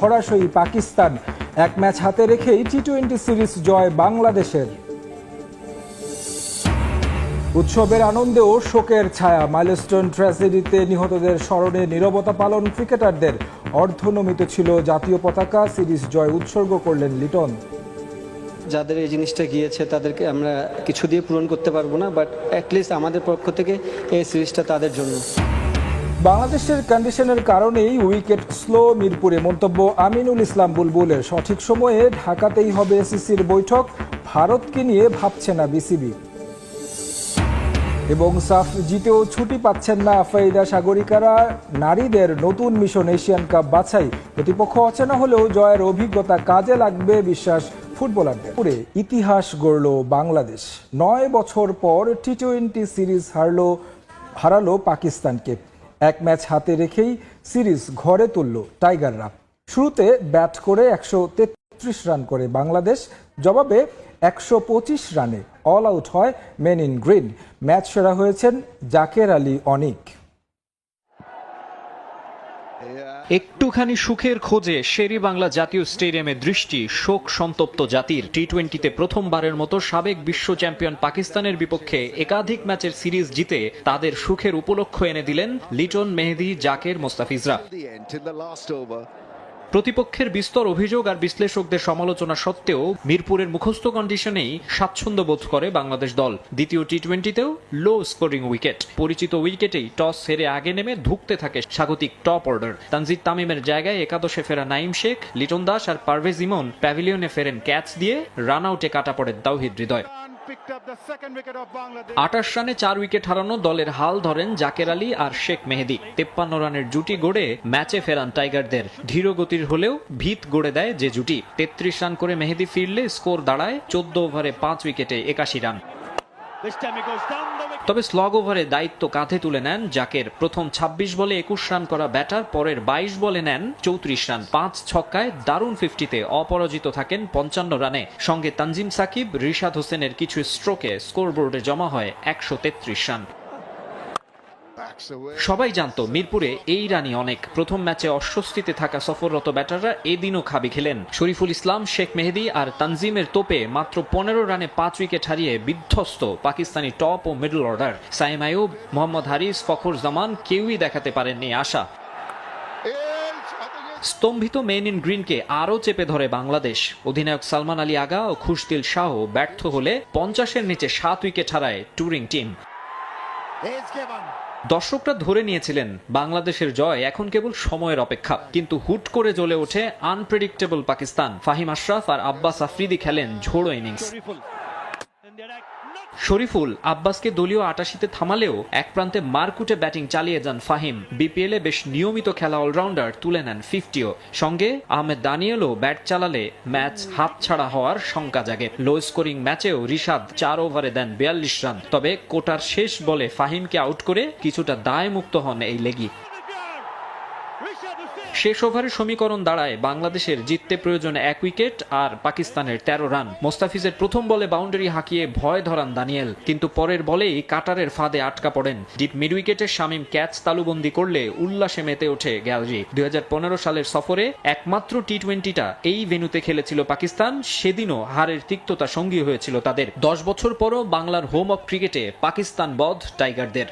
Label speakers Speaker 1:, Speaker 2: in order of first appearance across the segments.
Speaker 1: ধরাশয়ী পাকিস্তান। এক ম্যাচ হাতে রেখেই টি টোয়েন্টি সিরিজ জয় বাংলাদেশের। উৎসবের আনন্দে ও শোকের ছায়া, মাইলস্টোন ট্র্যাজেডিতে নিহতদের স্মরণে নীরবতা পালন ক্রিকেটারদের। অর্ধনমিত ছিল জাতীয় পতাকা, সিরিজ জয় উৎসর্গ করলেন লিটন।
Speaker 2: যাদের এই জিনিসটা গিয়েছে, তাদেরকে আমরা কিছু দিয়ে পূরণ করতে পারব না বাট অ্যাটলিস্ট আমাদের পক্ষ থেকে এই সিরিজটা তাদের জন্য।
Speaker 1: বাংলাদেশের কন্ডিশনের কারণেই উইকেট স্লো মিরপুরে মন্তব্য আমিনুল ইসলাম বুলবুলের। সঠিক সময়ে ঢাকাতেই হবে এসিসির বৈঠক। ভারতকে নিয়ে ভাবছে না বিসিবি। এবং সাফ জিতেও ছুটি পাচ্ছেন না আফাইদা সাগরিকারা। নারীদের নতুন মিশন এশিয়ান কাপ বাছাই। প্রতিপক্ষ অচেনা হলেও জয়ের অভিজ্ঞতা কাজে লাগবে বিশ্বাস ফুটবলারদের। পুরে ইতিহাস গড়ল বাংলাদেশ। নয় বছর পর টি টোয়েন্টি সিরিজ হারলো হারালো পাকিস্তানকে। এক ম্যাচ হাতে রেখেই সিরিজ ঘরে তুলল টাইগাররা। শুরুতে ব্যাট করে একশো তেত্রিশ রান করে বাংলাদেশ, জবাবে একশো পঁচিশ রানে অল আউট হয় মেন ইন গ্রিন। ম্যাচ সেরা হয়েছেন জাকের আলী অনিক।
Speaker 3: একটুখানি সুখের খোঁজে শেরি বাংলা জাতীয় স্টেডিয়ামে দৃষ্টি, শোক সন্তপ্ত জাতির টি টোয়েন্টিতে প্রথমবারের মতো সাবেক বিশ্ব চ্যাম্পিয়ন পাকিস্তানের বিপক্ষে একাধিক ম্যাচের সিরিজ জিতে তাদের সুখের উপলক্ষ এনে দিলেন লিটন মেহেদি জাকের মোস্তাফিজরা। প্রতিপক্ষের বিস্তর অভিযোগ আর বিশ্লেষকদের সমালোচনা সত্ত্বেও মিরপুরের মুখস্থ কন্ডিশনেই স্বাচ্ছন্দ্য বোধ করে বাংলাদেশ দল। দ্বিতীয় টি টোয়েন্টিতেও লো স্কোরিং উইকেট পরিচিত উইকেটেই টস হেরে আগে নেমে ধুঁকতে থাকে স্বাগতিক টপ অর্ডার তানজিদ তামিমের জায়গায় একাদশে ফেরা নাইম শেখ, লিটন দাস আর পারভেজ ইমন প্যাভিলিয়নে ফেরেন ক্যাচ দিয়ে রান আউটে কাটা পড়ে তাওহিদ হৃদয়। আটাশ রানে চার উইকেট হারানো দলের হাল ধরেন জাকের আলী আর শেখ মেহেদি। তেপ্পান্ন রানের জুটি গড়ে ম্যাচে ফেরান টাইগারদের। ধীর গতির হলেও ভিত গড়ে দেয় যে জুটি। তেত্রিশ রান করে মেহেদি ফিরলে স্কোর দাঁড়ায় চোদ্দ ওভারে পাঁচ উইকেটে একাশি রান। তবে স্লগ ওভারে দায়িত্ব কাঁধে তুলে নেন জাকের প্রথম ২৬ বলে একুশ রান করা ব্যাটার, পরের ২২ বলে নেন চৌত্রিশ রান। পাঁচ ছক্কায় দারুণ ফিফটিতে অপরাজিত থাকেন পঞ্চান্ন রানে। সঙ্গে তানজিম সাকিব, রিশাদ হোসেনের কিছু স্ট্রোকে স্কোরবোর্ডে জমা হয় একশো তেত্রিশ রান. সবাই জানতো মিরপুরে এই রানই অনেক। প্রথম ম্যাচে অস্বস্তিতে থাকা সফররত ব্যাটাররা এদিনও খাবি খেলেন। শরীফুল ইসলাম, শেখ মেহেদি আর তানজিমের তোপে মাত্র পনেরো রানে পাঁচ উইকেট হারিয়ে বিধ্বস্ত পাকিস্তানি টপ ও মিডল অর্ডার। সাইম আয়ুব মোহাম্মদ হারিস, ফখর জামান কেউই দেখাতে পারেননি আশা। স্তম্ভিত মেন ইন গ্রিনকে আরও চেপে ধরে বাংলাদেশ। অধিনায়ক সালমান আলী আগা ও খুশদিল শাহ ব্যর্থ হলে পঞ্চাশের নিচে সাত উইকেট হারায় টুরিং টিম. দর্শকরা ধরে নিয়েছিলেন, বাংলাদেশের জয় এখন কেবল সময়ের অপেক্ষা। কিন্তু হুট করে জ্বলে ওঠে আনপ্রেডিক্টেবল পাকিস্তান। ফাহিম আশরাফ আর আব্বাস আফ্রিদি খেলেন ঝোড়ো ইনিংস শরীফুল আব্বাসকে দলীয় আটাশিতে থামালেও এক প্রান্তে মারকুটে ব্যাটিং চালিয়ে যান ফাহিম। বিপিএলে বেশ নিয়মিত খেলা অলরাউন্ডার তুলে নেন ফিফটিও। সঙ্গে আহমেদ দানিয়েলও ব্যাট চালালে ম্যাচ হাতছাড়া হওয়ার শঙ্কা জাগে। লো স্কোরিং ম্যাচেও রিশাদ চার ওভারে দেন বিয়াল্লিশ রান। তবে কোটার শেষ বলে ফাহিমকে আউট করে কিছুটা দায় মুক্ত হন এই লেগি. শেষ ওভারের সমীকরণ দাঁড়ায় বাংলাদেশের জিততে প্রয়োজন এক উইকেট আর পাকিস্তানের তেরো রান। মোস্তাফিজের প্রথম বলে বাউন্ডারি হাঁকিয়ে ভয় ধরান দানিয়েল, কিন্তু পরের বলেই কাটারের ফাঁদে আটকা পড়েন। ডিপ মিড উইকেটের শামীম ক্যাচ তালুবন্দি করলে উল্লাসে মেতে ওঠে গ্যালারি দু হাজার পনেরো সালের সফরে একমাত্র টি টোয়েন্টিটা এই ভেন্যুতে খেলেছিল পাকিস্তান, সেদিনও হারের তিক্ততা সঙ্গী হয়েছিল তাদের। দশ বছর পরও বাংলার হোম অফ ক্রিকেটে পাকিস্তান বধ টাইগারদের।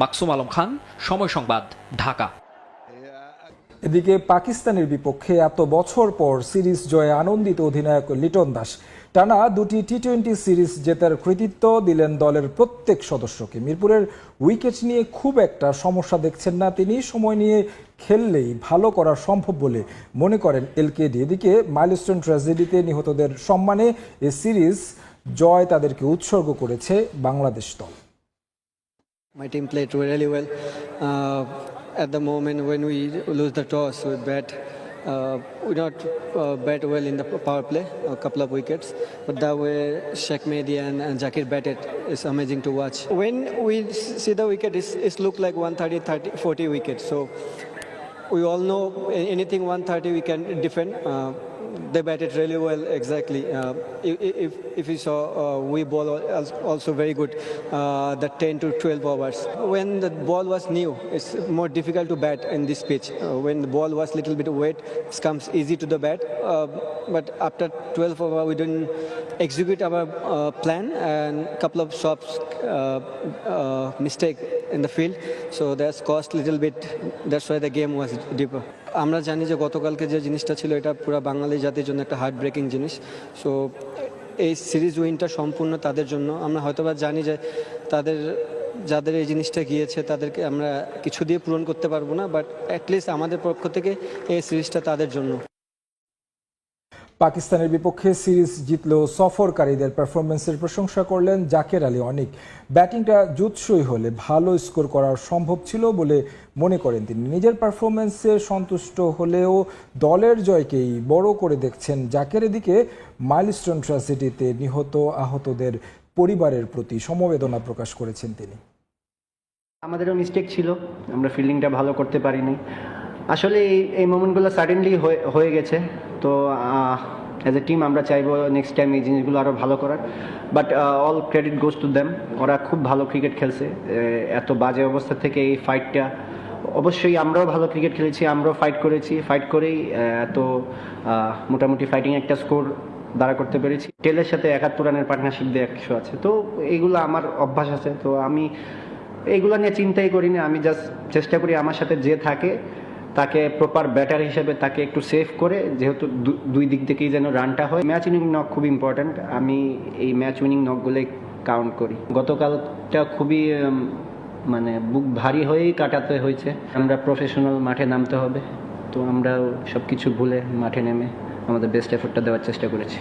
Speaker 3: মাকসুম আলম খান, সময় সংবাদ, ঢাকা।
Speaker 1: এদিকে পাকিস্তানের বিপক্ষে এত বছর পর সিরিজ জয়ে আনন্দিত অধিনায়ক লিটন দাস। টানা দুটি টি টোয়েন্টি সিরিজ জেতার কৃতিত্ব দিলেন দলের প্রত্যেক সদস্যকে। মিরপুরের উইকেট নিয়ে খুব একটা সমস্যা দেখছেন না তিনি। সময় নিয়ে খেললেই ভালো করা সম্ভব বলে মনে করেন এলকেডি এদিকে মাইলস্টোন ট্র্যাজেডিতে নিহতদের সম্মানে এ সিরিজ জয় তাদেরকে উৎসর্গ করেছে বাংলাদেশ দল।
Speaker 2: At the moment when we lose the toss we bat, uh, we not uh, bat well in the power play, a couple of wickets. But that way Sheikh Mehdi and, and Zakir batted is amazing to watch. When we see the wicket, it's, it's look like 130, 30, 40 wickets. So we all know anything 130 we can defend. Uh, they batted really well, exactly. Uh, if, if, you saw, uh, we ball also very good, uh, the 10 to 12 overs. When the ball was new, it's more difficult to bat in this pitch. Uh, when the ball was little bit wet, it comes easy to the bat. Uh, but after 12 over, we didn't execute our uh, plan and couple of shots uh, uh, mistake in the field. So that's cost little bit. That's why the game was deeper. আমরা জানি যে গতকালকে যে জিনিসটা ছিল এটা পুরো বাঙালি জাতির জন্য একটা হার্ট ব্রেকিং জিনিস সো এই সিরিজ উইনটা সম্পূর্ণ তাদের জন্য আমরা হয়তোবা জানি যে তাদের যাদের এই জিনিসটা গিয়েছে তাদেরকে আমরা কিছু দিয়ে পূরণ করতে পারব না বাট অ্যাটলিস্ট আমাদের পক্ষ থেকে এই সিরিজটা তাদের জন্য
Speaker 1: পাকিস্তানের বিপক্ষে সিরিজ জিতলেও সফরকারীদের পারফরমেন্সের প্রশংসা করলেন জাকের আলী অনেক। ব্যাটিংটা জুৎসই হলে ভালো স্কোর করা সম্ভব ছিল বলে মনে করেন তিনি। নিজের পারফরমেন্সে সন্তুষ্ট হলেও দলের জয়কেই বড় করে দেখছেন জাকের এদিকে। মাইলস্টোন ট্র্যাজেডিতে নিহত আহতদের পরিবারের প্রতি সমবেদনা প্রকাশ করেছেন তিনি।
Speaker 4: আমাদেরও মিস্টেক ছিল। আমরা ফিল্ডিংটা ভালো করতে পারিনি। আসলে এই মোমেন্টগুলো সাডেনলি হয়ে গেছে। তো অ্যাজ এ টিম আমরা চাইব নেক্সট টাইম এই জিনিসগুলো আরও ভালো করার। But all credit goes to them ওরা খুব ভালো ক্রিকেট খেলছে। এত বাজে অবস্থা থেকে এই ফাইটটা অবশ্যই আমরাও ভালো ক্রিকেট খেলেছি, আমরাও ফাইট করেছি। ফাইট করেই এত মোটামুটি ফাইটিং একটা স্কোর দাঁড়া করতে পেরেছি। টেলের সাথে একাত্তর রানের পার্টনারশিপ দিয়ে একশো আছে। তো, এইগুলো আমার অভ্যাস আছে। তো আমি, এইগুলো নিয়ে চিন্তাই করি না আমি জাস্ট চেষ্টা করি আমার সাথে যে থাকে তাকে প্রপার ব্যাটার হিসেবে তাকে একটু সেভ করে, যেহেতু দুই দিক থেকেই যেন রানটা হয়। ম্যাচ উইনিং নক খুব ইম্পর্ট্যান্ট আমি এই ম্যাচ উইনিং নকগুলোই কাউন্ট করি। গতকালটা খুবই মানে বুক ভারী হয়েই কাটাতে হয়েছে। আমরা প্রফেশনাল মাঠে নামতে হবে। তো আমরা সব কিছু ভুলে মাঠে নেমে আমাদের বেস্ট এফোর্টটা দেওয়ার চেষ্টা করেছি।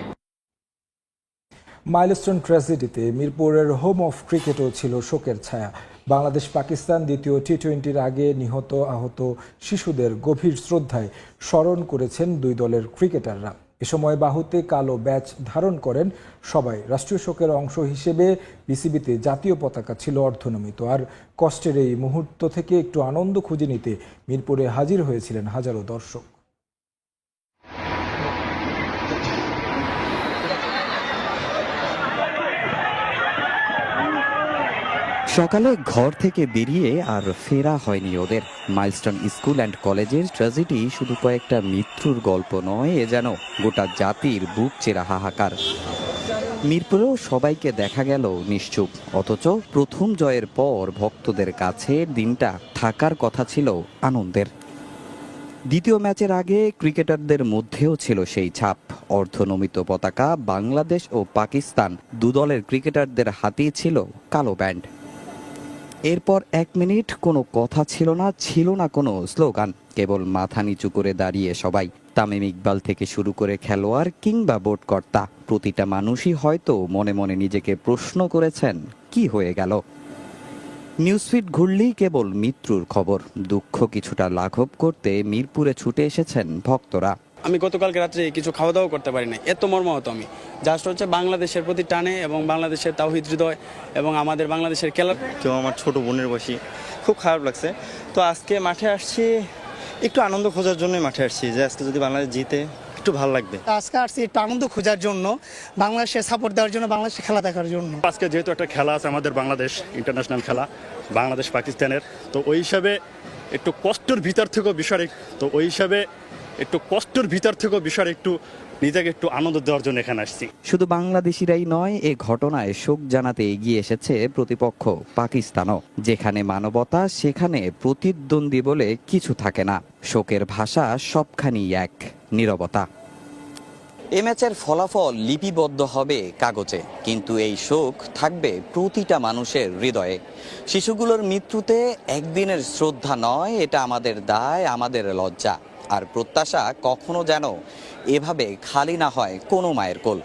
Speaker 1: মাইলস্টোন ট্র্যাজেডিতে মিরপুরের হোম অফ ক্রিকেটও ছিল শোকের ছায়া। বাংলাদেশ, পাকিস্তান দ্বিতীয় টি টোয়েন্টির আগে নিহত আহত শিশুদের গভীর শ্রদ্ধায় স্মরণ করেছেন দুই দলের ক্রিকেটাররা। এ সময় বাহুতে কালো ব্যাচ ধারণ করেন সবাই। রাষ্ট্রীয় শোকের অংশ হিসেবে বিসিবিতে জাতীয় পতাকা ছিল অর্ধনমিত। আর কষ্টের এই মুহূর্ত থেকে একটু আনন্দ খুঁজে নিতে মিরপুরে হাজির হয়েছিলেন হাজারো দর্শক।
Speaker 5: সকালে ঘর থেকে বেরিয়ে আর ফেরা হয়নি ওদের। মাইলস্টোন স্কুল অ্যান্ড কলেজের ট্র্যাজেডি শুধু কয়েকটা মৃত্যুর গল্প নয়, এ যেন গোটা জাতির বুক চেরা হাহাকার। মিরপুরেও সবাইকে দেখা গেল নিশ্চুপ। অথচ প্রথম জয়ের পর ভক্তদের কাছে দিনটা থাকার কথা ছিল আনন্দের। দ্বিতীয় ম্যাচের আগে ক্রিকেটারদের মধ্যেও ছিল সেই ছাপ। অর্ধনমিত পতাকা বাংলাদেশ ও পাকিস্তান দু দলের ক্রিকেটারদের হাতেই ছিল কালো ব্যান্ড এরপর এক মিনিট কোনো কথা ছিল না ছিল না কোনো স্লোগান। কেবল মাথা নিচু করে দাঁড়িয়ে সবাই। তামিম ইকবাল থেকে শুরু করে খেলোয়াড় কিংবা বোর্ডকর্তা, প্রতিটা মানুষই হয়তো মনে মনে নিজেকে প্রশ্ন করেছেন, কি হয়ে গেল? নিউজফিড ঘুরলেই কেবল মৃত্যুর খবর। দুঃখ কিছুটা লাঘব করতে মিরপুরে ছুটে এসেছেন ভক্তরা।
Speaker 6: আমি গতকালকে রাত্রে কিছু খাওয়া দাওয়া করতে পারি না এত মর্মাহত আমি। জাস্ট হচ্ছে বাংলাদেশের প্রতি টানে এবং বাংলাদেশের তাওহিদ হৃদয় এবং আমাদের বাংলাদেশের খেলা
Speaker 7: কেউ আমার ছোট বোনের বসি খুব খারাপ লাগছে। তো আজকে মাঠে আসছি একটু আনন্দ খোঁজার জন্যই মাঠে আসছি যে আজকে যদি বাংলাদেশ জিতে একটু ভালো লাগবে।
Speaker 8: আজকে আসছি একটু আনন্দ খোঁজার জন্য বাংলাদেশের সাপোর্ট দেওয়ার জন্য বাংলাদেশের খেলা দেখার জন্য।
Speaker 9: আজকে যেহেতু একটা খেলা আছে আমাদের বাংলাদেশ ইন্টারন্যাশনাল খেলা বাংলাদেশ পাকিস্তানের তো ওই হিসাবে একটু কষ্টের ভিতর থেকেও বিষয় তো ওই হিসাবে একটু কষ্টের ভিতর থেকেও বিষয় একটু নিজেকে একটু আনন্দ দেওয়ার জন্য এখানে আসছি।
Speaker 5: শুধু বাংলাদেশিরাই নয় এ ঘটনায় শোক জানাতে এগিয়ে এসেছে প্রতিপক্ষ পাকিস্তানও। যেখানে মানবতা সেখানে প্রতিদ্বন্দ্বী বলে কিছু থাকে না। শোকের ভাষা সবখানি এক নীরবতা। এ ম্যাচের ফলাফল লিপিবদ্ধ হবে কাগজে কিন্তু এই শোক থাকবে প্রতিটা মানুষের হৃদয়ে। শিশুগুলোর মৃত্যুতে একদিনের শ্রদ্ধা নয় এটা আমাদের দায় আমাদের লজ্জা। আর প্রত্যাশা কখনো যেন এভাবে খালি না হয় কোনো মায়ের কোল।